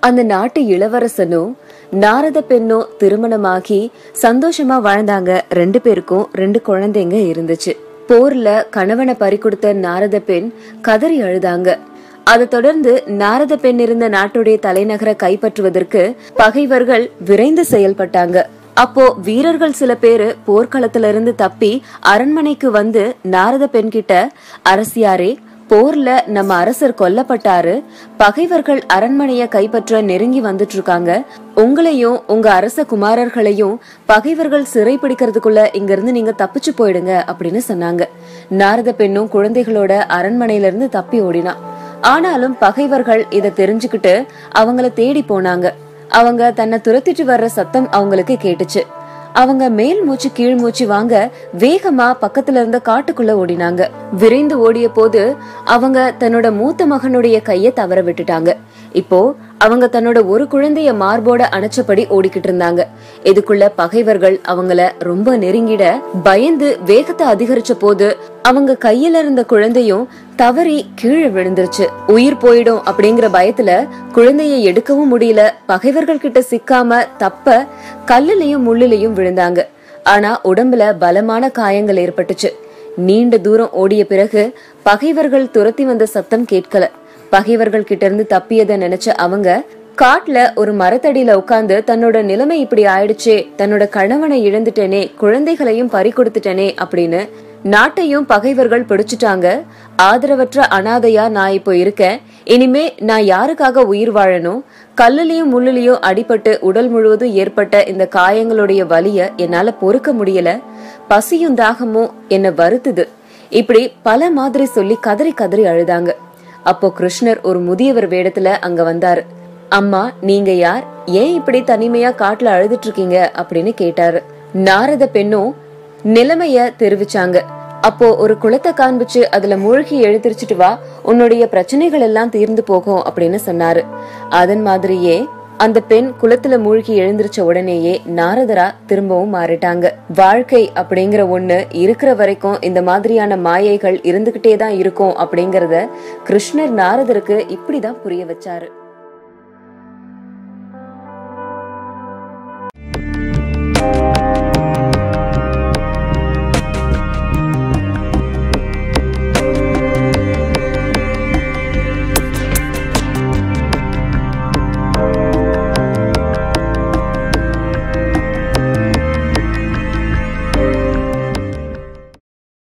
அந்த நாட்டு இளவரசனும் நாரத பெண்ணும் திருமணமாகி சந்தோஷமா வாழ்ந்தாங்க ரெண்டு பேருக்கும் ரெண்டு குழந்தைங்க இருந்துச்சு. போர்ல கணவனை பறிகொடுத்த நாரத பெண் கதறி அழுதாங்க. அதை தொடர்ந்து நாரத பெண் இருந்த நாட்டுடைய தலைநகரை கைப்பற்றுவதற்கு பகைவர்கள் விரைந்து செயல்பட்டாங்க. அப்போ வீரர்கள் சில பேரு போர்க்களத்துல இருந்து தப்பி அரண்மனைக்கு வந்து நாரத பெண் கிட்ட அரசியாரே போர்ல நம்ம அரசர் கொல்லப்பட்டாரு பகைவர்கள் அரண்மனைய கைப்பற்ற நெருங்கி வந்துட்டு இருக்காங்க உங்களையும் உங்க அரச குமாரர்களையும் பகைவர்கள் சிறை பிடிக்கிறதுக்குள்ள இங்க இருந்து நீங்க தப்பிச்சு போயிடுங்க அப்படின்னு சொன்னாங்க. நாரத பெண்ணும் குழந்தைகளோட அரண்மனையில இருந்து தப்பி ஓடினா. ஆனாலும் பகைவர்கள் இத தெரிஞ்சுக்கிட்டு அவங்கள தேடி போனாங்க. அவங்க தன்னை துரத்திட்டு வர்ற சத்தம் அவங்களுக்கு கேட்டுச்சு. அவங்க மேல் மூச்சு கீழ் மூச்சு வாங்க வேகமா பக்கத்துல இருந்த காட்டுக்குள்ள ஓடினாங்க. விரைந்து ஓடிய போது அவங்க தன்னோட மூத்த மகனுடைய கைய தவற விட்டுட்டாங்க. இப்போ அவங்க தன்னோட ஒரு குழந்தைய மார்போட அணைச்சபடி ஓடிக்கிட்டு இருந்தாங்க. இதுக்குள்ள பகைவர்கள் அவங்கள ரொம்ப நெருங்கிட பயந்து வேகத்தை அதிகரிச்ச போது அவங்க கையில இருந்த குழந்தையும் தவறி கீழே விழுந்துருச்சு. உயிர் போயிடும் அப்படிங்கிற பயத்துல குழந்தைய எடுக்கவும் முடியல. பகைவர்கள் கிட்ட சிக்காம தப்ப கல்லுலயும் முள்ளுலயும் விழுந்தாங்க. ஆனா உடம்புல பலமான காயங்கள் ஏற்பட்டுச்சு. நீண்ட தூரம் ஓடிய பிறகு பகைவர்கள் துரத்தி வந்த சத்தம் கேட்கல. பகைவர்கள் கிட்ட இருந்து தப்பியதை நினைச்ச அவங்க காட்டுல ஒரு மரத்தடியில உட்கார்ந்து தன்னோட நிலைமை இப்படி ஆயிடுச்சே தன்னோட கணவனை இழந்துட்டேனே குழந்தைகளையும் பறி கொடுத்துட்டேனே அப்படின்னு நாட்டையும் பகைவர்கள் பிடிச்சிட்டாங்க. ஆதரவற்ற அனாதையா நான் இப்போ இருக்கேன். இனிமே நான் யாருக்காக உயிர் வாழணும்? கல்லுலயும் முள்ளுலயும் அடிபட்டு உடல் முழுவதும் ஏற்பட்ட இந்த காயங்களுடைய வலிய என்னால பொறுக்க முடியல. பசியும் தாகமும் என்ன வருத்துது. இப்படி பல மாதிரி சொல்லி கதறி கதறி அழுதாங்க. அப்போ கிருஷ்ணர் ஒரு முதியவர் வேடத்துல அங்க வந்தாரு. அம்மா நீங்க யார்? ஏன் இப்படி தனிமையா காட்டுல அழுதுட்டு இருக்கீங்க அப்படின்னு கேட்டாரு. நாரத பெண்ணும் நிலைமைய தெரிவிச்சாங்க. அப்போ ஒரு குளத்தை காண்பிச்சு அதுல மூழ்கி எழுந்திருச்சிட்டு வா. உன்னுடைய பிரச்சனைகள் எல்லாம் தீர்ந்து போகும் அப்படின்னு சொன்னாரு. அதன் மாதிரியே அந்த பெண் குளத்துல மூழ்கி எழுந்திருச்ச உடனேயே நாரதரா திரும்பவும் மாறிட்டாங்க. வாழ்க்கை அப்படிங்கிற ஒண்ணு இருக்கிற வரைக்கும் இந்த மாதிரியான மாயைகள் இருந்துகிட்டே தான் இருக்கும் அப்படிங்கறத கிருஷ்ணர் நாரதருக்கு இப்படிதான் புரிய வச்சாரு.